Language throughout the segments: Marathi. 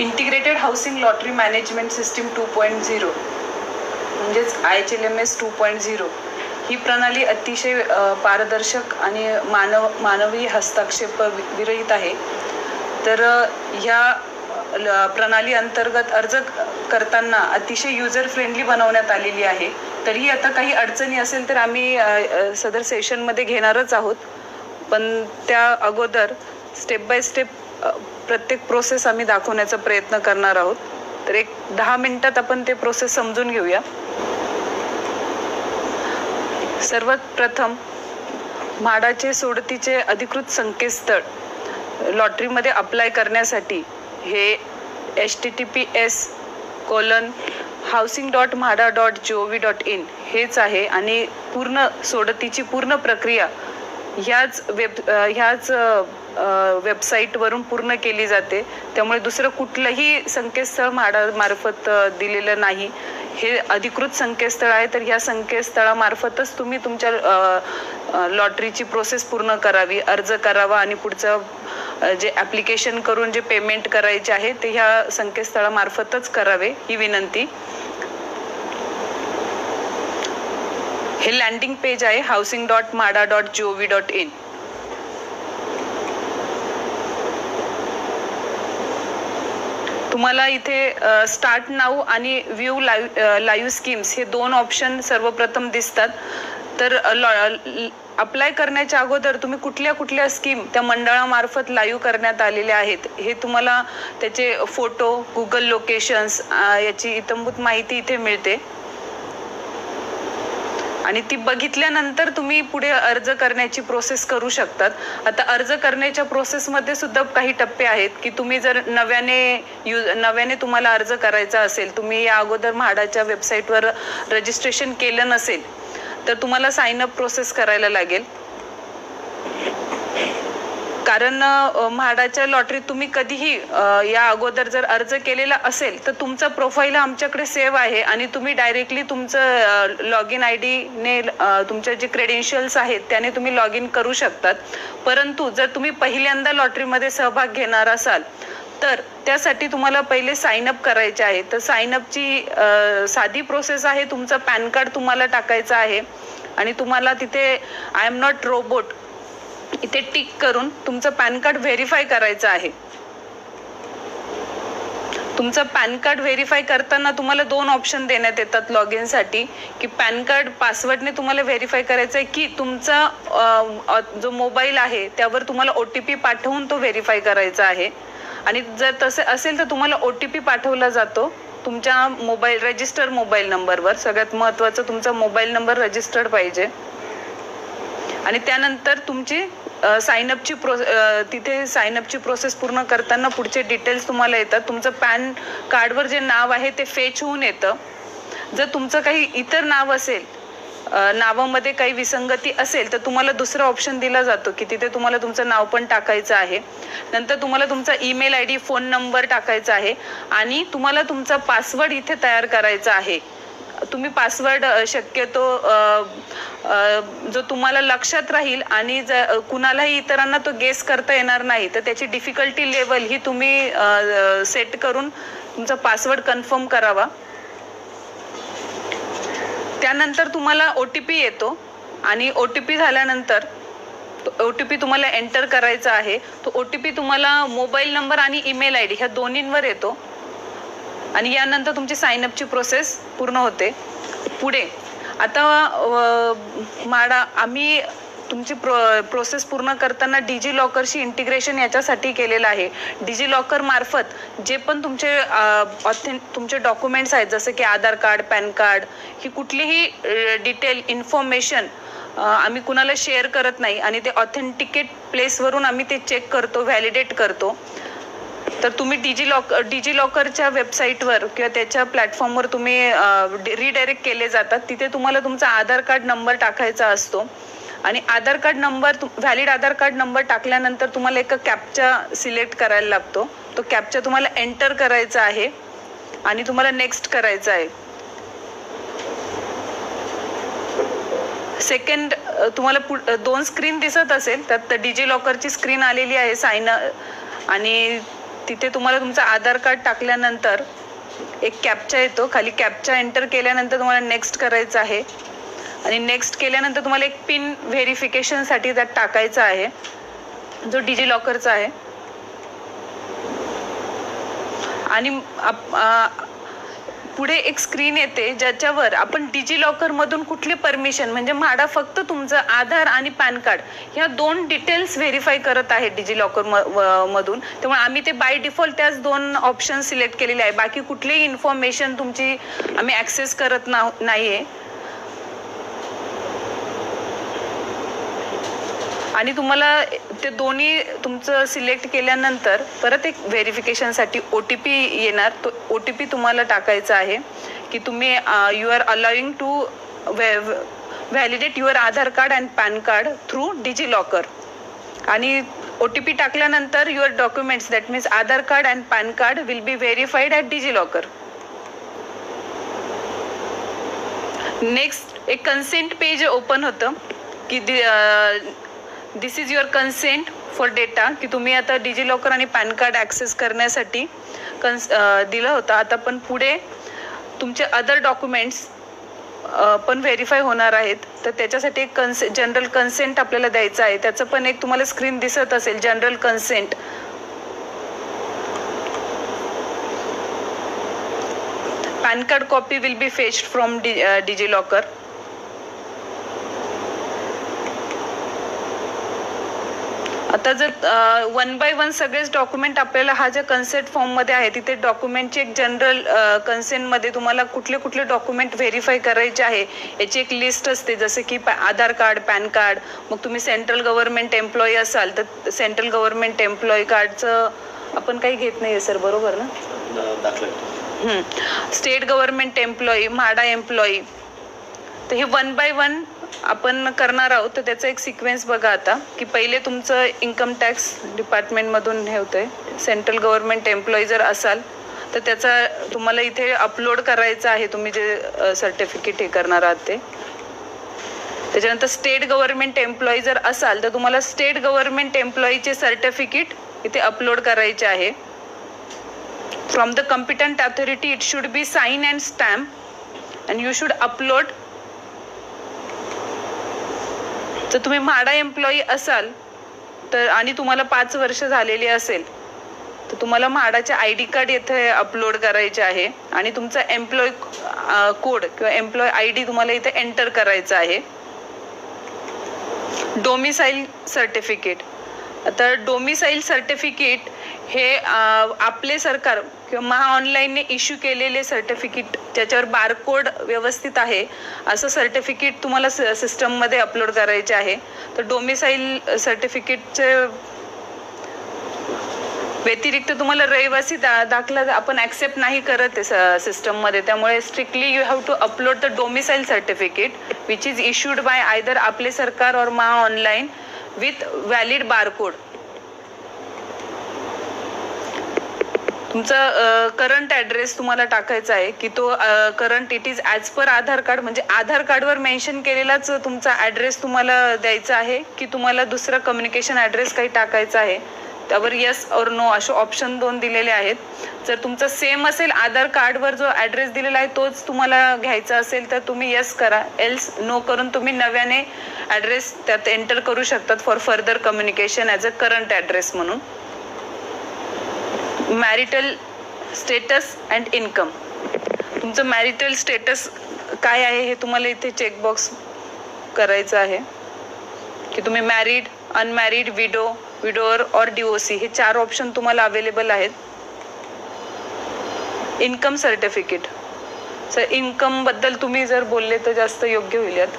Integrated housing lottery management system two point zero म्हणजेच I H L M S two point zero ही प्रणाली अतिशय पारदर्शक आणि मानव मानवी हस्तक्षेप वि- विरहित आहे. तर ह्या ल- प्रणाली अंतर्गत अर्ज करताना अतिशय युजर फ्रेंडली बनवण्यात आलेली आहे. तरीही आता काही अडचणी असेल तर आम्ही सदर सेशनमध्ये घेणारच आहोत. पण त्या अगोदर स्टेप बाय स्टेप प्रत्येक प्रोसेस आम्ही दाखवण्याचा प्रयत्न करणार आहोत. तर एक दहा मिनिटात आपण ते प्रोसेस समजून घेऊया. सर्वात प्रथम म्हाडाचे सोडतीचे अधिकृत संकेतस्थळ लॉटरीमध्ये अप्लाय करण्यासाठी हे H T T P S colon housing dot MHADA dot G O V dot in हेच आहे आणि पूर्ण सोडतीची पूर्ण प्रक्रिया ह्याच वेब ह्याच वेबसाईटवरून पूर्ण केली जाते. त्यामुळे दुसरं कुठलंही संकेतस्थळ म्हाडामार्फत दिलेलं नाही. हे अधिकृत संकेतस्थळ आहे तर ह्या संकेतस्थळामार्फतच तुम्ही तुमच्या लॉटरीची प्रोसेस पूर्ण करावी अर्ज करावा आणि पुढचं जे ॲप्लिकेशन करून जे पेमेंट करायचे आहे ते ह्या संकेतस्थळामार्फतच करावे ही विनंती. हे लँडिंग पेज आहे housing dot MHADA dot G O V dot in तुम्हाला इथे स्टार्ट नाऊ आणि व्ह्यू लाईव्ह लाईव्ह स्कीम्स हे दोन ऑप्शन सर्वप्रथम दिसतात. तर अप्लाय करण्याच्या अगोदर तुम्ही कुठल्या कुठल्या स्कीम त्या मंडळामार्फत लाईव्ह करण्यात आलेल्या आहेत हे तुम्हाला त्याचे फोटो गुगल लोकेशन्स याची इतंभूत माहिती इथे मिळते. आणि ती बघितल्यानंतर तुम्ही पुढे अर्ज करण्याची प्रोसेस करू शकतात. आता अर्ज करण्याच्या प्रोसेसमध्ये सुद्धा काही टप्पे आहेत की तुम्ही जर नव्याने यूज नव्याने तुम्हाला अर्ज करायचा असेल तुम्ही या अगोदर म्हाडाच्या वेबसाईटवर रजिस्ट्रेशन केलं नसेल तर तुम्हाला साइन अप प्रोसेस करायला लागेल. कारण म्हाडाच्या लॉटरीत तुम्ही कधीही या अगोदर जर अर्ज केलेला असेल तर तुमचा प्रोफाईल आमच्याकडे सेव्ह आहे आणि तुम्ही डायरेक्टली तुमचं लॉग इन आय डीने तुमचे जे क्रेडेन्शियल्स आहेत त्याने तुम्ही लॉग इन करू शकतात. परंतु जर तुम्ही पहिल्यांदा लॉटरीमध्ये सहभाग घेणार असाल तर त्यासाठी तुम्हाला पहिले साइन अप करायचे आहे. तर साइन अपची साधी प्रोसेस आहे तुमचं पॅन कार्ड तुम्हाला टाकायचं आहे आणि तुम्हाला तिथे आय एम नॉट रोबोट इथे टिक करून तुमचं पॅन कार्ड व्हेरीफाय करायचं आहे. तुमचं पॅन कार्ड व्हेरीफाय करताना तुम्हाला दोन ऑप्शन देण्यात येतात लॉग इनसाठी की पॅन कार्ड पासवर्डने तुम्हाला व्हेरीफाय करायचं आहे की तुमचा जो मोबाईल आहे त्यावर तुम्हाला ओ टी पी पाठवून तो व्हेरीफाय करायचा आहे. आणि जर तसे असेल तर तुम्हाला ओ टी पी पाठवला जातो तुमच्या मोबाईल रजिस्टर मोबाईल नंबरवर. सगळ्यात महत्त्वाचं तुमचा मोबाईल नंबर रजिस्टर्ड पाहिजे. आणि त्यानंतर तुमची साइन अपची प्रो तिथे साईनअपची प्रोसेस पूर्ण करताना पुढचे डिटेल्स तुम्हाला येतात. तुमचं पॅन कार्डवर जे नाव आहे ते फेच होऊन येतं. जर तुमचं काही इतर नाव असेल नावामध्ये काही विसंगती असेल तर तुम्हाला दुसरा ऑप्शन दिला जातो की तिथे तुम्हाला तुमचं नाव पण टाकायचं आहे. नंतर तुम्हाला तुमचा email I D phone number टाकायचा आहे आणि तुम्हाला तुमचा पासवर्ड इथे तयार करायचा आहे. तुम्ही पासवर्ड शक्यतो जो तुम्हाला लक्षात राहील आणि ज कुणालाही इतरांना तो गेस करता येणार नाही तर त्याची डिफिकल्टी लेवल ही तुम्ही सेट करून तुमचा पासवर्ड कन्फर्म करावा. त्यानंतर तुम्हाला ओ टी पी येतो आणि ओ टी पी झाल्यानंतर ओ टी पी तुम्हाला एंटर करायचा आहे. तो ओ टी पी तुम्हाला मोबाईल नंबर आणि ईमेल आय डी ह्या दोन्हींवर येतो. आणि यानंतर तुमची साइन अपची प्रोसेस पूर्ण होते. पुढे आता माडा आम्ही तुमची प्रो प्रोसेस पूर्ण करताना डिजी लॉकरशी इंटिग्रेशन याच्यासाठी केलेलं आहे. डिजी लॉकर मार्फत जे पण तुमचे ऑथें तुमचे डॉक्युमेंट्स आहेत जसं की आधार कार्ड पॅन कार्ड ही कुठलीही डिटेल इन्फॉर्मेशन आम्ही कुणाला शेअर करत नाही आणि ते ऑथेंटिकेट प्लेसवरून आम्ही ते चेक करतो व्हॅलिडेट करतो. तर तुम्ही डिजी लॉक डिजी लॉकरच्या वेबसाईटवर किंवा त्याच्या प्लॅटफॉर्मवर तुम्ही रिडायरेक्ट केले जातात. तिथे तुम्हाला तुमचा आधार कार्ड नंबर टाकायचा असतो. आणि Aadhaar card number valid Aadhaar card number टाकल्यानंतर तुम्हाला एक कॅपचा सिलेक्ट करायला लागतो. तो कॅपचा तुम्हाला एंटर करायचा आहे आणि तुम्हाला नेक्स्ट करायचं आहे. सेकंड तुम्हाला पु दोन स्क्रीन दिसत असेल त्यात डिजी लॉकरची स्क्रीन आलेली आहे साइन आणि तिथे तुम्हाला तुमचं आधार कार्ड टाकल्यानंतर एक कॅपचा येतो. खाली कॅपचा एंटर केल्यानंतर तुम्हाला नेक्स्ट करायचं आहे. आणि नेक्स्ट केल्यानंतर तुम्हाला एक पिन व्हेरिफिकेशनसाठी त्यात टाकायचा आहे. जो डिजी लॉकरचा आहे. आणि आप- पुढे एक स्क्रीन येते ज्याच्यावर आपण डिजी लॉकरमधून कुठली परमिशन म्हणजे म्हाडा फक्त तुमचं आधार आणि पॅन कार्ड ह्या दोन डिटेल्स व्हेरीफाय करत आहे डिजी लॉकर मधून. त्यामुळे आम्ही ते बाय डिफॉल्ट त्याच दोन ऑप्शन सिलेक्ट केलेले आहे. बाकी कुठलीही इन्फॉर्मेशन तुमची आम्ही ॲक्सेस करत ना नाही आहे आणि तुम्हाला ते दोन्ही तुमचं सिलेक्ट केल्यानंतर परत एक व्हेरिफिकेशनसाठी ओ टी पी येणार. तो ओ टी पी तुम्हाला टाकायचा आहे की तुम्ही you are allowing to validate your Aadhaar card and PAN card through DigiLocker आणि ओ टी पी टाकल्यानंतर your documents that means Aadhaar card and PAN card will be verified at DigiLocker next एक कन्सेंट पेज ओपन होतं की this is your consent for data की तुम्ही आता डिजी लॉकर आणि पॅन कार्ड ॲक्सेस करण्यासाठी कन्स दिलं होतं. आता पण पुढे तुमचे अदर डॉक्युमेंट्स पण व्हेरीफाय होणार आहेत. तर त्याच्यासाठी एक कन्से जनरल कन्सेंट आपल्याला द्यायचं आहे. त्याचं पण एक तुम्हाला स्क्रीन दिसत असेल general consent PAN card copy will be fetched from D DigiLocker आता जर वन बाय वन सगळेच डॉक्युमेंट आपल्याला हा ज्या कन्सेंट फॉर्ममध्ये आहे तिथे डॉक्युमेंटची एक जनरल कन्सेंटमध्ये तुम्हाला कुठले कुठले डॉक्युमेंट व्हेरीफाय करायचे आहे याची एक लिस्ट असते जसे की पॅ- आधार कार्ड पॅन कार्ड मग तुम्ही सेंट्रल गव्हर्नमेंट एम्प्लॉई असाल तर सेंट्रल गव्हर्नमेंट एम्प्लॉई कार्डचं आपण काही घेत नाही आहे सर बरोबर ना? State government employee MHADA employee तर हे वन बाय वन आपण करणार आहोत तर त्याचा एक सिक्वेन्स बघा आता की पहिले तुमचं इन्कम टॅक्स डिपार्टमेंटमधून हे होतंय. सेंट्रल गव्हर्नमेंट एम्प्लॉई जर असाल तर त्याचा तुम्हाला इथे अपलोड करायचं आहे तुम्ही जे सर्टिफिकेट हे करणार आहात ते. त्याच्यानंतर स्टेट गव्हर्नमेंट एम्प्लॉई जर असाल तर तुम्हाला स्टेट गव्हर्नमेंट एम्प्लॉईचे सर्टिफिकेट इथे अपलोड करायचे आहे. From the competent authority it should be sign and stamp and you should upload जर तुम्ही म्हाडा एम्प्लॉई असाल तर आणि तुम्हाला पाच वर्ष झालेली असेल तर तुम्हाला म्हाडाचे आय डी कार्ड येथे अपलोड करायचे आहे आणि तुमचा एम्प्लॉय कोड किंवा एम्प्लॉय आय डी तुम्हाला इथे एंटर करायचा आहे. डोमिसाईल सर्टिफिकेट आता डोमिसाईल सर्टिफिकेट हे आपले सरकार किंवा महाऑनलाईनने इश्यू केलेले सर्टिफिकेट ज्याच्यावर बारकोड व्यवस्थित आहे असं सर्टिफिकेट तुम्हाला सिस्टममध्ये अपलोड करायचे आहे. तर डोमिसाईल सर्टिफिकेटचे व्यतिरिक्त तुम्हाला रहिवासी दा दाखला आपण ॲक्सेप्ट नाही करत आहे सिस्टममध्ये. त्यामुळे strictly you have to upload the domicile certificate which is issued by either आपले सरकार और Maha online with valid barcode तुमचा करंट ॲड्रेस तुम्हाला टाकायचा आहे की तो current it is as per Aadhaar card म्हणजे आधार कार्डवर मेन्शन केलेलाच तुमचा ॲड्रेस तुम्हाला द्यायचा आहे की तुम्हाला दुसरा कम्युनिकेशन ॲड्रेस काही टाकायचा आहे? त्यावर यस और नो असे ऑप्शन दोन दिलेले आहेत. जर तुमचं सेम असेल आधार कार्डवर जो ॲड्रेस दिलेला आहे तोच तुम्हाला घ्यायचा असेल तर तुम्ही येस करा. एल्स नो करून तुम्ही नव्याने ॲड्रेस त्यात एंटर करू शकतात for further communication as a current address म्हणून. मॅरिटल स्टेटस अँड इन्कम तुमचं मॅरिटल स्टेटस काय आहे हे तुम्हाला इथे चेकबॉक्स करायचं आहे. की तुम्ही मॅरिड अनमॅरिड विडो विडोअर और सी हे चार ऑप्शन तुम्हाला अवेलेबल आहेत. इन्कम सर्टिफिकेट सर इन्कमबद्दल तुम्ही जर बोलले तर जास्त योग्य होईल यात.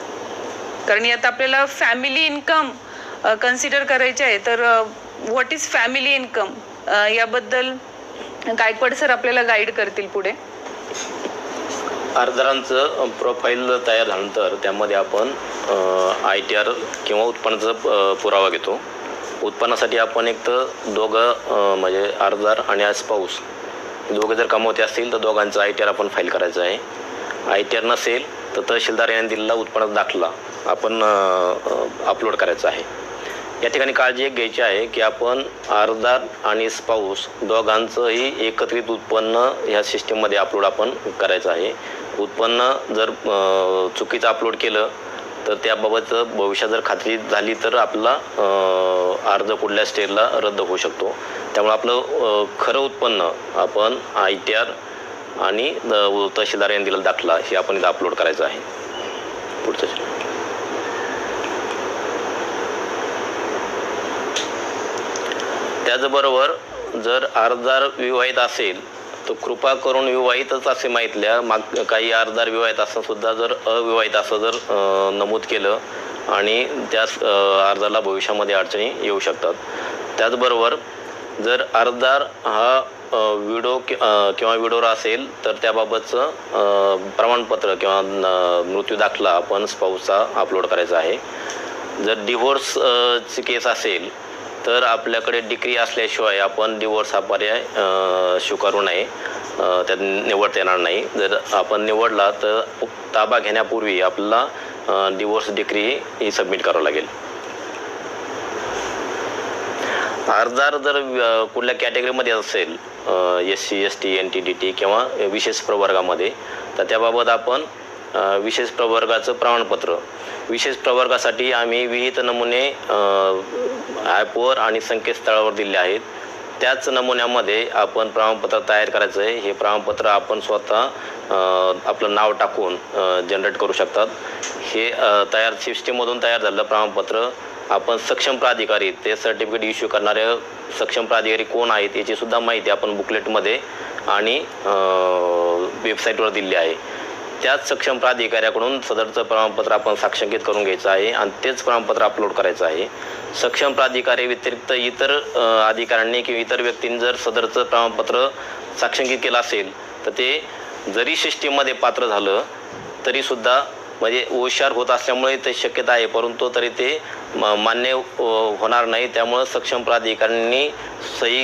कारण यात आपल्याला फॅमिली इन्कम कन्सिडर करायचे आहे. तर व्हॉट इज फॅमिली इन्कम याबद्दल गायकवाड सर आपल्याला गाईड करतील पुढे. अर्जदारांचं प्रोफाईल तयार झाल्यानंतर त्यामध्ये आपण आय टी आर किंवा उत्पन्नाचा प- पुरावा घेतो. उत्पन्नासाठी आपण एक तर दोघं म्हणजे अर्जदार आणि आज पाऊस दोघं जर कमवते असतील तर दोघांचं आय टी आर आपण फाईल करायचं आहे. आय टी आर नसेल तर तहसीलदार यांनी दिलेला उत्पन्नाचा दाखला आपण अपलोड करायचा आहे. या ठिकाणी काळजी एक घ्यायची आहे की आपण अर्जदार आणि स्पाऊस दोघांचंही एकत्रित उत्पन्न ह्या सिस्टीममध्ये अपलोड आपण करायचं आहे. उत्पन्न जर चुकीचं अपलोड केलं तर त्याबाबत भविष्यात जर खात्री झाली तर आपला अर्ज कुठल्या स्टेजला रद्द होऊ शकतो. त्यामुळे आपलं खरं उत्पन्न आपण आय टी आर आणि तहसीलदार यांनी दिलेला दाखला हे आपण इथं अपलोड करायचं आहे पुढचं त्याचबरोबर जर अर्जदार विवाहित असेल तर कृपा करून विवाहितच असे माहितल्या माग काही अर्जदार विवाहित असताना सुद्धा जर अविवाहित असं जर नमूद केलं आणि त्याच अर्जाला भविष्यामध्ये अडचणी येऊ शकतात. त्याचबरोबर जर अर्जदार हा विडो किंवा विडोर असेल तर त्याबाबतचं प्रमाणपत्र किंवा न- मृत्यू दाखला आपण स्पाऊसचा अपलोड करायचा आहे. जर डिव्होर्सची केस असेल तर आपल्याकडे डिग्री असल्याशिवाय आपण डिवोर्स हा पर्याय स्वीकारू नये. त्यात निवडता येणार नाही. जर आपण निवडला तर ताबा घेण्यापूर्वी आपल्याला डिवोर्स डिग्री ही सबमिट करावं लागेल. अर्जदार जर कुठल्या कॅटेगरीमध्ये असेल S C S T N T D T किंवा विशेष प्रवर्गामध्ये तर त्याबाबत आपण विशेष प्रवर्गाचं प्रमाणपत्र विशेष प्रवर्गासाठी आम्ही विहित नमुने ॲपवर आणि संकेतस्थळावर दिले आहेत. त्याच नमुन्यामध्ये आपण प्रमाणपत्र तयार करायचं आहे हे प्रमाणपत्र आपण स्वतः आपलं नाव टाकून जनरेट करू शकतात. हे तयार सिस्टीममधून तयार झालेलं प्रमाणपत्र आपण सक्षम प्राधिकारी ते सर्टिफिकेट इश्यू करणारे सक्षम प्राधिकारी कोण आहेत याची सुद्धा माहिती आपण बुकलेटमध्ये आणि वेबसाईटवर दिली आहे. त्याच सक्षम प्राधिकाऱ्याकडून सदरचं प्रमाणपत्र आपण साक्षंकित करून घ्यायचं आहे आणि तेच प्रमाणपत्र अपलोड करायचं आहे. सक्षम प्राधिकारी व्यतिरिक्त इतर अधिकाऱ्यांनी किंवा इतर व्यक्तींनी जर सदरचं प्रमाणपत्र साक्षंकित केलं असेल तर ते जरी सिस्टीममध्ये पात्र झालं तरीसुद्धा म्हणजे ओशार होत असल्यामुळे ते शक्यता आहे परंतु तरी ते मान्य हो, होणार नाही. त्यामुळं सक्षम प्राधिकाऱ्यांनी सही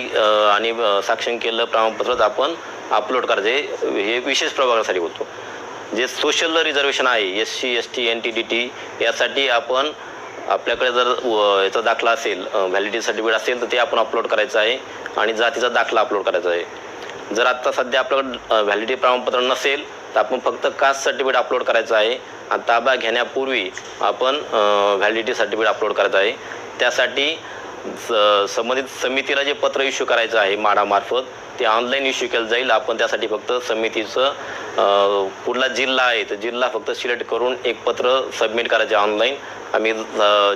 आणि अ, केलेलं प्रमाणपत्रच आपण अपलोड करायचे हे विशेष प्रभागासाठी होतो जे सोशल रिझर्वेशन आहे S C S T N T D T यासाठी आपण आपल्याकडे जर व- याचा दाखला असेल व्हॅलिडिटी सर्टिफिकेट असेल तर ते आपण अपलोड करायचं आहे आणि जातीचा दाखला अपलोड करायचा आहे. जर आत्ता सध्या आपल्याकडं व्हॅलिडिटी प्रमाणपत्र नसेल तर आपण फक्त कास्ट सर्टिफिकेट अपलोड करायचं आहे आणि ताबा घेण्यापूर्वी आपण व्हॅलिडिटी सर्टिफिकेट अपलोड करायचं आहे. त्यासाठी संबंधित समितीला जे पत्र इश्यू करायचं आहे माडामार्फत ते ऑनलाईन इश्यू केलं जाईल. आपण त्यासाठी फक्त समितीचं कुठला जिल्हा आहे तर जिल्हा फक्त सिलेक्ट करून एक पत्र सबमिट करायचे ऑनलाईन आम्ही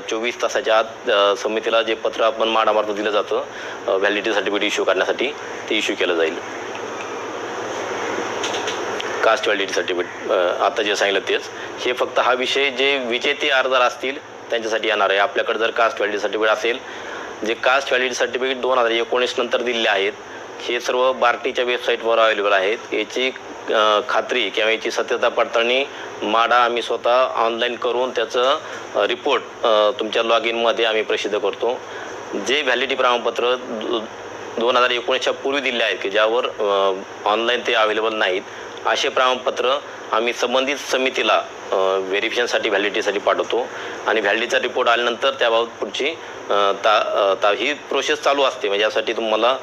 चोवीस तासाच्या आत समितीला जे पत्र आपण माडामार्फत दिलं जातं व्हॅलिडिटी सर्टिफिकेट इश्यू करण्यासाठी ते इश्यू केलं जाईल. कास्ट व्हॅलिडिटी सर्टिफिकेट आता जे सांगितलं तेच. हे फक्त हा विषय जे विजेते अर्जदार असतील त्यांच्यासाठी येणार आहे. आपल्याकडे जर कास्ट व्हॅलिडिटी सर्टिफिकेट असेल जे कास्ट व्हॅलिड सर्टिफिकेट दोन हजार एकोणीस नंतर दिले आहेत हे सर्व बार्टीच्या वेबसाईटवर अवेलेबल आहेत. याची खात्री किंवा याची सत्यता पडताळणी माडा आम्ही स्वतः ऑनलाईन करून त्याचं रिपोर्ट तुमच्या लॉग इनमध्ये आम्ही प्रसिद्ध करतो. जे व्हॅलिडिटी प्रमाणपत्र दोन हजार एकोणीसच्या पूर्वी दिले आहेत की ज्यावर ऑनलाईन ते अवेलेबल नाहीत असे प्रमाणपत्र आम्ही संबंधित समितीला व्हेरिफिकेशनसाठी व्हॅलिडिटीसाठी पाठवतो. आणि व्हॅलिडीचा रिपोर्ट आल्यानंतर त्याबाबत पुढची ता ता ही प्रोसेस चालू असते. म्हणजे यासाठी तुम्हाला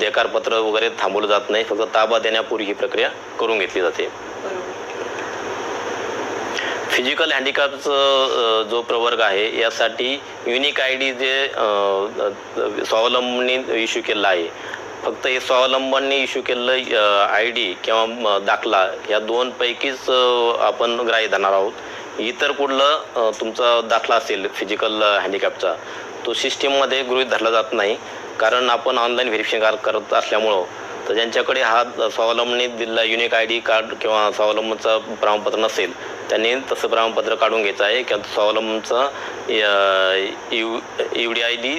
देकारपत्र वगैरे थांबवलं जात नाही. फक्त ताबा देण्यापूर्वी ही प्रक्रिया करून घेतली जाते. फिजिकल हँडिकॅपचं जो प्रवर्ग आहे यासाठी unique I D J स्वावलंबनी issue केलेला आहे. फक्त हे स्वावलंबांनी इश्यू केलेलं आय डी किंवा दाखला या दोनपैकीच आपण ग्राह्य धरणार आहोत. इतर कुठलं तुमचा दाखला असेल फिजिकल हँडिकॅपचा तो सिस्टीममध्ये गृहीत धरला जात नाही. कारण आपण ऑनलाईन व्हेरिफिकेशन करत असल्यामुळं तर ज्यांच्याकडे हा स्वावलंबनी दिलेला युनिक आय डी कार्ड किंवा स्वावलंबनचं प्रमाणपत्र नसेल त्यांनी तसं प्रमाणपत्र काढून घ्यायचं आहे. किंवा स्वावलंबनचं U U D I D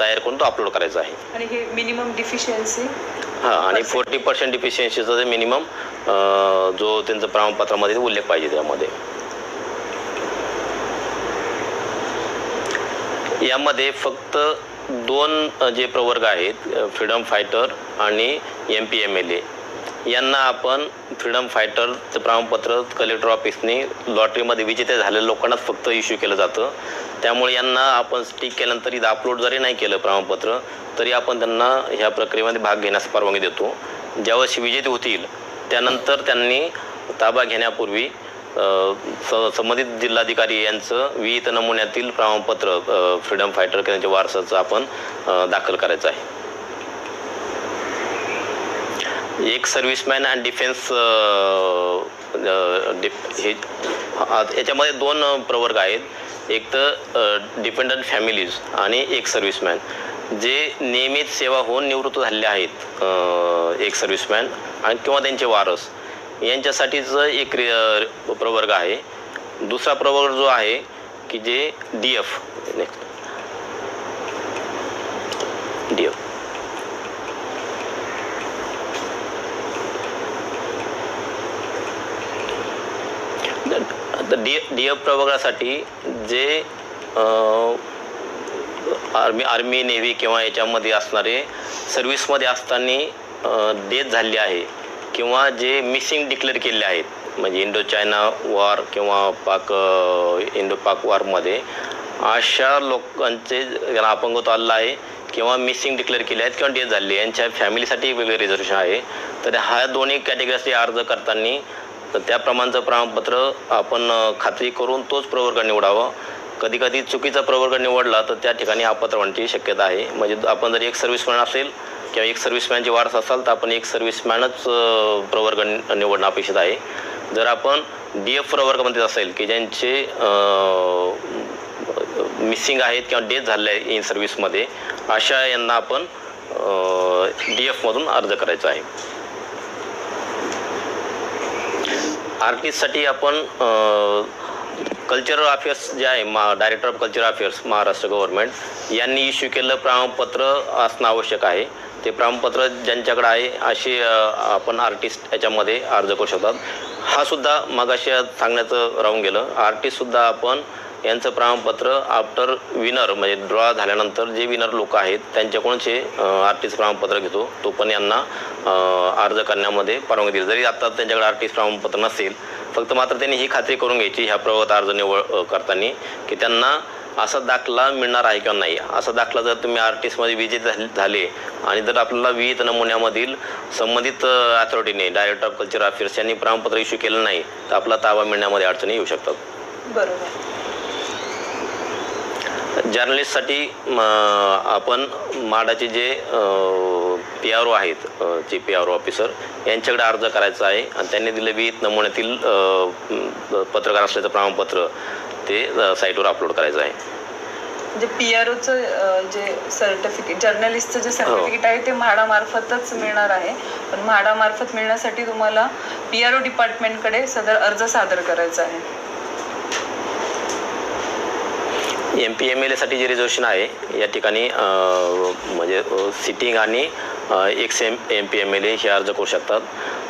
तयार करून तो अपलोड करायचा आहे. आणि हे मिनिमम डिफिशियन्सी हां आणि फोर्टी पर्सेंट डिफिशियन्सीचा जे मिनिमम जो त्यांचं प्रमाणपत्रामध्ये उल्लेख पाहिजे त्यामध्ये. यामध्ये फक्त दोन जे प्रवर्ग आहेत फ्रीडम फायटर आणि M P M L A यांना आपण फ्रीडम फायटरचं प्रमाणपत्र कलेक्टर ऑफिसने लॉटरीमध्ये विजेते झालेल्या लोकांनाच फक्त इश्यू केलं जातं. त्यामुळे यांना आपण स्टिक केल्यानंतर इथं अपलोड जरी नाही केलं प्रमाणपत्र तरी आपण त्यांना ह्या प्रक्रियेमध्ये भाग घेण्यास परवानगी देतो. ज्यावेळेस विजेते होतील त्यानंतर त्यांनी ताबा घेण्यापूर्वी स- संबंधित जिल्हाधिकारी यांचं विहित नमुन्यातील प्रमाणपत्र फ्रीडम फायटर किंवा त्यांच्या वारसाचं आपण दाखल करायचं आहे. एक सर्व्हिसमॅन अँड डिफेन्स हे याच्यामध्ये दोन प्रवर्ग आहेत. एक तर डिपेंडंट फॅमिलीज आणि एक सर्व्हिसमॅन. जे नियमित सेवा होऊन निवृत्त झालेले आहेत एक सर्व्हिसमॅन आणि किंवा त्यांचे वारस. यांच्यासाठीचं एक प्रवर्ग आहे. दुसरा प्रवर्ग जो आहे की जे D F next D F D D F प्रवर्गासाठी जे आर्मी आर्मी नेव्ही किंवा याच्यामध्ये असणारे सर्व्हिसमध्ये असताना डेथ झालेली आहे. किंवा जे मिसिंग डिक्लेअर केले आहेत म्हणजे इंडो चायना वॉर किंवा पाक इंडो पाक वॉरमध्ये अशा लोकांचे ज्यांना अपंगत्व आलेलं आहे किंवा मिसिंग डिक्लेअर केले आहेत किंवा डेथ झाली आहे यांच्या फॅमिलीसाठी वेगळे रिझर्वेशन आहे. तर ह्या दोन्ही कॅटेगरीसाठी अर्ज करताना तर त्या प्रमाणचं प्रमाणपत्र आपण खात्री करून तोच प्रवर्ग निवडावा. कधी कधी चुकीचा प्रवर्ग निवडला तर त्या ठिकाणी अपात्र होण्याची शक्यता आहे. म्हणजे आपण जर एक सर्व्हिसमॅन असेल किंवा एक सर्व्हिसमॅनची वारस असाल तर आपण एक सर्व्हिसमॅनच प्रवर्ग नि- निवडणं अपेक्षित आहे. जर आपण डी एफ प्रवर्गामध्येच असेल की ज्यांचे मिसिंग आहेत किंवा डेथ झाले आहे इन सर्व्हिसमध्ये अशा यांना आपण डी एफमधून अर्ज करायचा आहे. आर्टिस्टसाठी आपण कल्चरल अफेअर्स जे आहे मा director of cultural affairs Maharashtra government यांनी इश्यू केलेलं प्रमाणपत्र असणं आवश्यक आहे. ते प्रमाणपत्र ज्यांच्याकडे आहे असे आपण आर्टिस्ट याच्यामध्ये अर्ज करू शकतात. हा सुद्धा मगाशी सांगण्याचं राहून गेलं. आर्टिस्टसुद्धा आपण यांचं प्रमाणपत्र आफ्टर विनर म्हणजे ड्रॉ झाल्यानंतर जे विनर लोक आहेत त्यांच्याकडून हे आर्टिस्ट प्रमाणपत्र घेतो. तो पण यांना अर्ज करण्यामध्ये परवानगी दिली जरी आता त्यांच्याकडे आर्टिस्ट प्रमाणपत्र नसेल फक्त मात्र त्यांनी ही खात्री करून घ्यायची ह्या प्रवत अर्ज निवड करताना की त्यांना असा दाखला मिळणार आहे किंवा नाही? असा दाखला जर तुम्ही आर्टिस्टमध्ये विजेत झाले- झाले आणि जर आपल्याला विहित नमुन्यामधील संबंधित अथॉरिटीने डायरेक्टर ऑफ कल्चर अफेअर्स यांनी प्रमाणपत्र इश्यू केलं नाही तर आपला ताबा मिळण्यामध्ये अडचणी येऊ शकतात. बरोबर. जर्नलिस्टसाठी आपण माडाचे जे पी आर ओ आहेत J P R O officer यांच्याकडे अर्ज करायचा आहे. आणि त्यांनी दिले विहित नमुन्यातील पत्रकार असल्याचं प्रमाणपत्र ते साईटवर अपलोड करायचं आहे. म्हणजे पी आर ओचं जे सर्टिफिकेट जर्नलिस्टचं जे सर्टिफिकेट आहे ते म्हाडामार्फतच मिळणार आहे. पण म्हाडामार्फत मिळण्यासाठी तुम्हाला पी आर ओ डिपार्टमेंटकडे सदर अर्ज सादर करायचा आहे. एम पी एम एल एसाठी जे रिझर्वेशन आहे या ठिकाणी म्हणजे सिटिंग आणि ex M M P M L A हे अर्ज करू शकतात.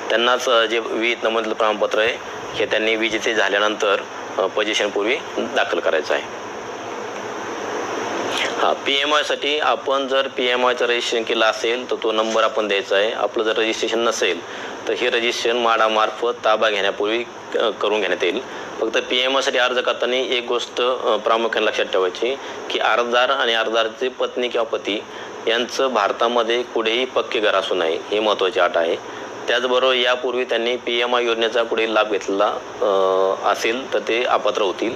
त्यांनाच जे वीज नमुन्यातलं प्रमाणपत्र आहे हे त्यांनी विजेचे झाल्यानंतर अ, दाखल करायचं आहे. हां पी एम आयसाठी आपण जर पी एम आयचं रजिस्ट्रेशन केलं असेल तर तो नंबर आपण द्यायचा आहे. आपलं जर रजिस्ट्रेशन नसेल तर हे रजिस्ट्रेशन माडामार्फत ताबा घेण्यापूर्वी करून घेण्यात येईल. फक्त पी एम ओसाठी अर्ज करताना एक गोष्ट प्रामुख्याने लक्षात ठेवायची की अर्जदार आणि अर्जदारची पत्नी किंवा पती यांचं भारतामध्ये कुठेही पक्के घर असू नये ही महत्त्वाची अट आहे. त्याचबरोबर यापूर्वी त्यांनी पी एम आय योजनेचा कुठेही लाभ घेतलेला असेल तर ते अपात्र होतील.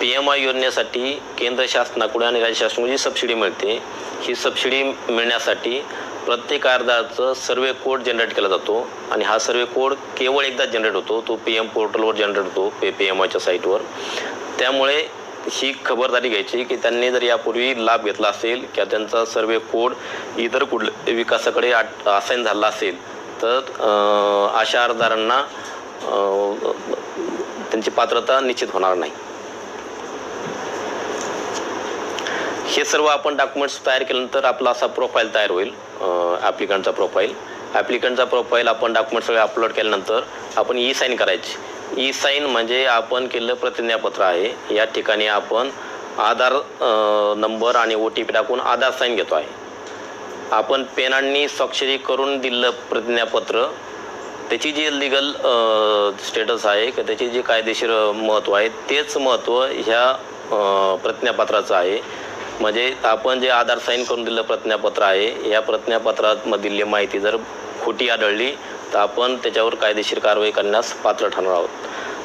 पी एम आय योजनेसाठी केंद्र शासनाकडून आणि राज्य शासनाकडून जी सबसिडी मिळते ही सबसिडी मिळण्यासाठी प्रत्येक अर्जाचं सर्वे कोड जनरेट केला जातो आणि हा सर्वे कोड केवळ एकदा जनरेट होतो. तो पी एम पोर्टलवर जनरेट होतो पे पी एम आयच्या साईटवर त्यामुळे ही खबरदारी घ्यायची की त्यांनी जर यापूर्वी लाभ घेतला असेल किंवा त्यांचा सर्वे कोड इतर कुठल्या विकासाकडे असाईन झाला असेल तर अशा अर्जदारांना त्यांची पात्रता निश्चित होणार नाही. हे सर्व आपण डॉक्युमेंट्स तयार केल्यानंतर आपला असा प्रोफाईल तयार होईल. ॲप्लिकंटचा प्रोफाईल ॲप्लिकंटचा प्रोफाईल आपण डॉक्युमेंट सगळे अपलोड केल्यानंतर आपण ई साईन करायची. ई साईन म्हणजे आपण केलेलं प्रतिज्ञापत्र आहे. या ठिकाणी आपण आधार नंबर आणि ओ टी पी टाकून आधार साईन घेतो आहे. आपण पेनांनी स्वाक्षरी करून दिलेलं प्रतिज्ञापत्र. त्याची जी लिगल स्टेटस आहे का त्याची जे कायदेशीर महत्त्व आहे तेच महत्त्व ह्या प्रतिज्ञापत्राचं आहे. म्हणजे आपण जे आधार साईन करून दिलं प्रतिज्ञापत्र आहे या प्रतिज्ञापत्रामधील माहिती जर खोटी आढळली तर आपण त्याच्यावर कायदेशीर कारवाई करण्यास पात्र ठरणार आहोत.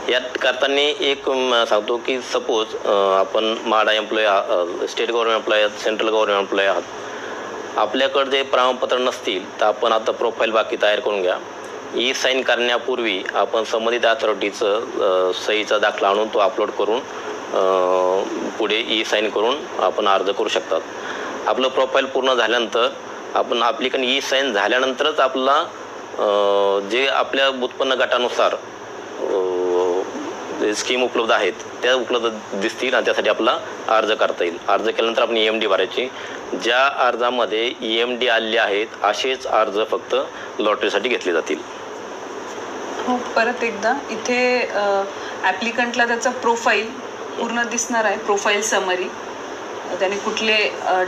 यात करताना एक सांगतो की सपोज आपण MHADA employee state government employee आहात सेंट्रल गव्हर्नमेंट एम्प्लॉय आहात. आपल्याकडे जे प्रमाणपत्र नसतील तर आपण आता प्रोफाईल बाकी तयार करून घ्या. ई साईन करण्यापूर्वी आपण संबंधित अथॉरिटीचं सहीचा दाखला आणून तो अपलोड करून पुढे ई साईन करून आपण अर्ज करू शकतात. आपलं प्रोफाईल पूर्ण झाल्यानंतर आपण आपलीकडे ई साईन झाल्यानंतरच आपला जे आपल्या उत्पन्न गटानुसार जे स्कीम उपलब्ध आहेत त्या उपलब्ध दिसतील आणि त्यासाठी आपला अर्ज करता येईल. अर्ज केल्यानंतर आपण ई एम डी भरायची. ज्या अर्जामध्ये ई एम डी आलेले आहेत असेच अर्ज फक्त लॉटरीसाठी घेतले जातील. हो परत एकदा. इथे ॲप्लिकंटला त्याचा प्रोफाईल पूर्ण दिसणार आहे प्रोफाईल समरी त्याने कुठले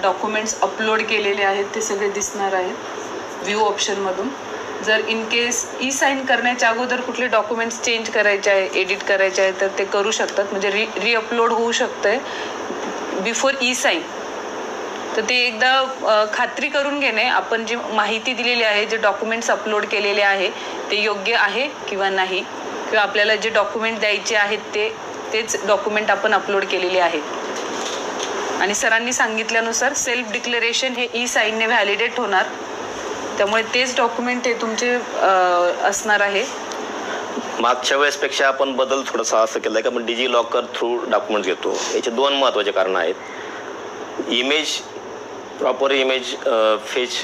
डॉक्युमेंट्स अपलोड केलेले आहेत ते सगळे दिसणार आहेत व्ह्यू ऑप्शनमधून जर इन केस ई साईन करण्याच्या अगोदर कुठले डॉक्युमेंट्स चेंज करायचे आहे एडिट करायचे आहे तर ते करू शकतात. म्हणजे री रिअपलोड होऊ शकतं आहे बिफोर ई साईन तर ते एकदा खात्री करून घेणे. आपण जी माहिती दिलेली आहे जे डॉक्युमेंट्स अपलोड केलेले आहे ते योग्य आहे किंवा नाही? किंवा आपल्याला जे डॉक्युमेंट द्यायचे आहेत ते तेच डॉक्युमेंट आपण अपलोड केलेले आहेत. आणि सरांनी सांगितल्यानुसार सेल्फ डिक्लेरेशन हे ई साईनने व्हॅलिडेट होणार. त्यामुळे तेच डॉक्युमेंट हे तुमचे असणार आहे. मागच्या वेळेसपेक्षा आपण बदल थोडासा असं केला आहे की आपण डिजी लॉकर थ्रू डॉक्युमेंट घेतो. याचे दोन महत्त्वाचे कारण आहेत. इमेज प्रॉपर इमेज फेच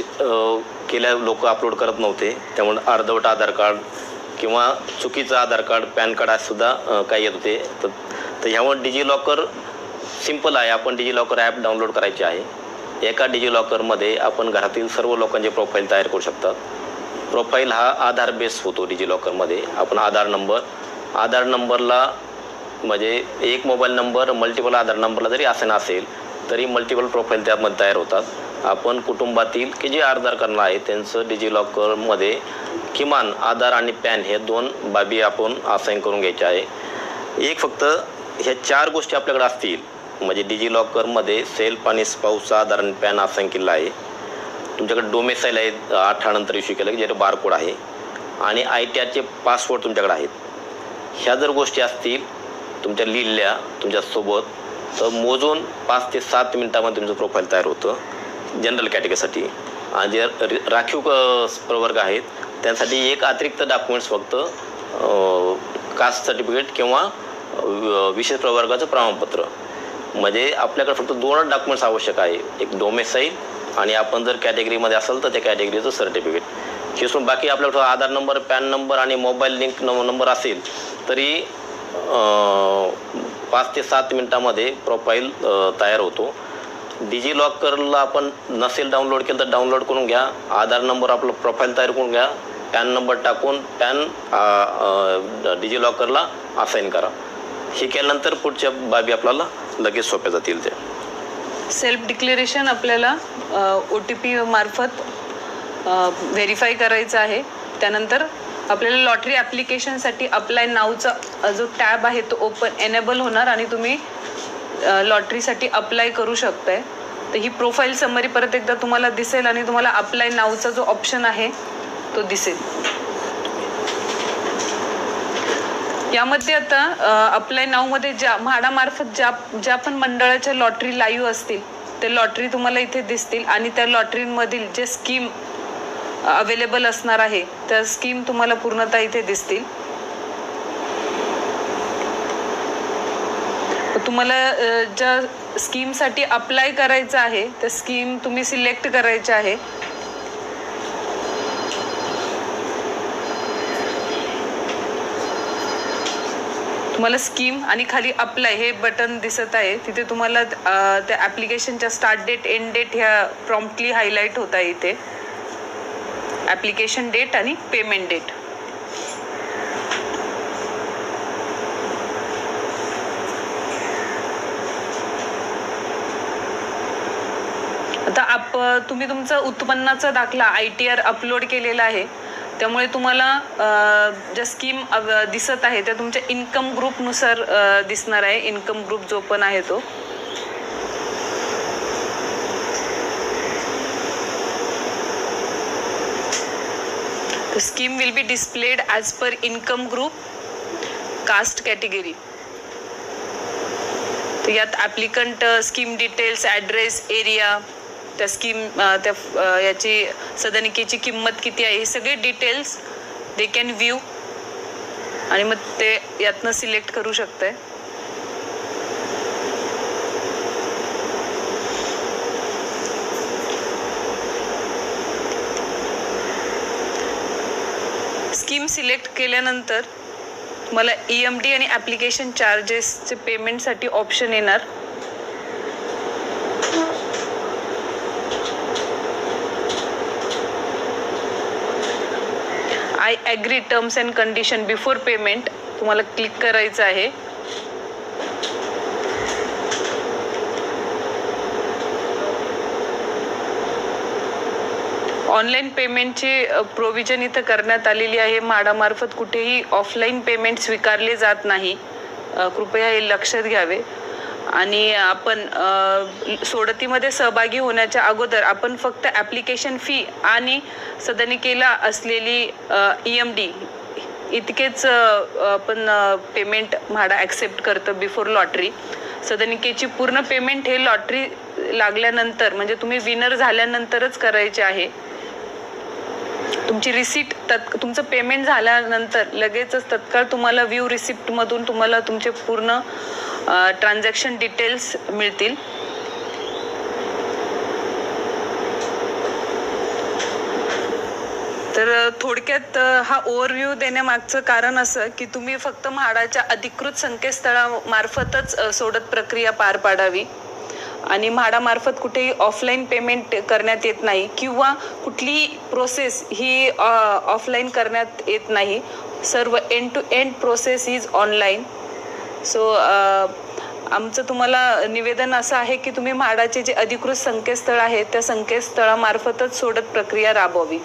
केल्या लोक अपलोड करत नव्हते. त्यामुळे अर्धवट आधार कार्ड किंवा चुकीचं आधार कार्ड पॅन कार्ड सुद्धा काही येत होते. तर तर ह्यावर डिजी लॉकर सिंपल आहे. आपण डिजिलॉकर ॲप डाउनलोड करायचे आहे. एका डिजिलॉकरमध्ये आपण घरातील सर्व लोकांचे प्रोफाईल तयार करू शकतात. प्रोफाईल हा आधार बेस होतो डिजिलॉकरमध्ये. आपण आधार नंबर आधार नंबरला म्हणजे एक मोबाईल नंबर मल्टिपल आधार नंबरला जरी असे असेल तरी मल्टिपल प्रोफाईल त्यामध्ये तयार होतात. आपण कुटुंबातील की जे आधार करणार आहे त्यांचं डिजिलॉकरमध्ये किमान आधार आणि पॅन हे दोन बाबी आपण असाईन करून घ्यायचे आहे. एक फक्त ह्या चार गोष्टी आपल्याकडे असतील. म्हणजे डिजी लॉकरमध्ये सेल्फ आणि स्पाऊसचा आधार आणि पॅन असाईन केलेला आहे. तुमच्याकडे डोमेसाईल आहे अठरा इश्यू केलं की ज्याचे बारकोड आहे. आणि आय टी आरचे पासवर्ड तुमच्याकडे आहेत. ह्या जर गोष्टी असतील तुमच्या लिहिल्या तुमच्यासोबत तर मोजून पाच ते सात मिनटामध्ये तुमचं प्रोफाईल तयार होतं. जनरल कॅटेगरीसाठी आणि जे राखीव प्रवर्ग आहेत त्यांसाठी एक अतिरिक्त डॉक्युमेंट्स फक्त कास्ट सर्टिफिकेट किंवा विशेष प्रवर्गाचं प्रमाणपत्र. म्हणजे आपल्याकडे फक्त दोनच डॉक्युमेंट्स आवश्यक आहे. एक डोमेसाईल आणि आपण जर कॅटेगरीमध्ये असेल तर त्या कॅटेगरीचं सर्टिफिकेट हे सोडून बाकी आपल्याकडं आधार नंबर पॅन नंबर आणि मोबाईल लिंक नंबर असेल तरी पाच ते सात मिनटामध्ये प्रोफाईल तयार होतो. डिजी लॉकरला आपण नसेल डाउनलोड केलं तर डाउनलोड करून घ्या. आधार नंबर आपलं प्रोफाईल तयार करून घ्या. पॅन नंबर टाकून पॅन डिजी लॉकरला असाईन करा. हे केल्यानंतर पुढच्या बाबी आपल्याला लगेच सोप्या जातील ते. सेल्फ डिक्लेरेशन आपल्याला ओ टी पी मार्फत व्हेरीफाय करायचं आहे. त्यानंतर आपल्याला लॉटरी ॲप्लिकेशनसाठी अप्लाय नावचा जो टॅब आहे तो ओपन एनेबल होणार आणि तुम्ही लॉटरीसाठी अप्लाय करू शकताय. तर ही प्रोफाईल समरी परत एकदा तुम्हाला दिसेल आणि तुम्हाला अप्लाय नावचा जो ऑप्शन आहे तो दिसेल. यामध्ये आता अप्लाय नावमध्ये ज्या म्हाडामार्फत ज्या ज्या पण मंडळाच्या लॉटरी लाईव्ह असतील ते लॉटरी तुम्हाला इथे दिसतील आणि त्या लॉटरीमधील जे स्कीम अवेलेबल असणार आहे त्या स्कीम तुम्हाला पूर्णतः इथे दिसतील. तुम्हाला ज्या स्कीमसाठी अप्लाय करायचं आहे त्या स्कीम तुम्ही सिलेक्ट करायची आहे. तुम्हाला स्कीम आणि खाली अप्लाय हे बटन दिसत आहे. तिथे तुम्हाला त्या ॲप्लिकेशनच्या स्टार्ट डेट एंड डेट ह्या प्रॉम्प्टली हायलाईट होत आहे इथे. ॲप्लिकेशन डेट आणि पेमेंट डेट आता आप तुम्ही तुमचं उत्पन्नाचा दाखला आय टी आर अपलोड केलेला आहे. त्यामुळे तुम्हाला ज्या स्कीम दिसत आहे त्या तुमच्या इन्कम ग्रुपनुसार दिसणार आहे. इन्कम ग्रुप जो पण आहे तो. Scheme will be displayed as per income group caste category तर यात applicant scheme details address area त्या स्कीम त्या याची सदनिकेची किंमत किती आहे हे सगळे डिटेल्स दे कॅन व्ह्यू आणि मग ते यातनं सिलेक्ट करू शकताय. स्कीम सिलेक्ट केल्यानंतर मला ई एम डी आणि ॲप्लिकेशन चार्जेसचे पेमेंटसाठी ऑप्शन येणार. I agree terms and condition before payment तुम्हाला क्लिक करायचं आहे. ऑनलाईन पेमेंटची प्रोव्हिजन इथं करण्यात आलेली आहे. म्हाडामार्फत कुठेही ऑफलाईन पेमेंट स्वीकारले जात नाही. कृपया हे लक्षात घ्यावे. आणि आपण सोडतीमध्ये सहभागी होण्याच्या अगोदर आपण फक्त ॲप्लिकेशन फी आणि सदनिकेला असलेली ई एम डी इतकेच आपण पेमेंट म्हाडा ॲक्सेप्ट करतं बिफोर लॉटरी सदनिकेची पूर्ण पेमेंट हे लॉटरी लागल्यानंतर म्हणजे तुम्ही विनर झाल्यानंतरच करायचे आहे. तुमची रिसिप्ट तत् तुमचं पेमेंट झाल्यानंतर लगेचच तत्काळ तुम्हाला व्ह्यू रिसिप्टमधून तुम्हाला तुमचे पूर्ण ट्रान्झॅक्शन डिटेल्स मिळतील. तर थोडक्यात हा ओव्हरव्ह्यू देण्यामागचं कारण असं की तुम्ही फक्त म्हाडाच्या अधिकृत संकेतस्थळामार्फतच सोडत प्रक्रिया पार पाडावी. आणि म्हाडामार्फत कुठेही ऑफलाईन पेमेंट करण्यात येत नाही किंवा कुठलीही प्रोसेस ही ऑफलाईन करण्यात येत नाही. सर्व end to end process is online so uh, आमचं तुम्हाला निवेदन असं आहे की तुम्ही म्हाडाचे जे अधिकृत संकेतस्थळ आहे त्या संकेतस्थळामार्फतच सोडत प्रक्रिया राबवावी.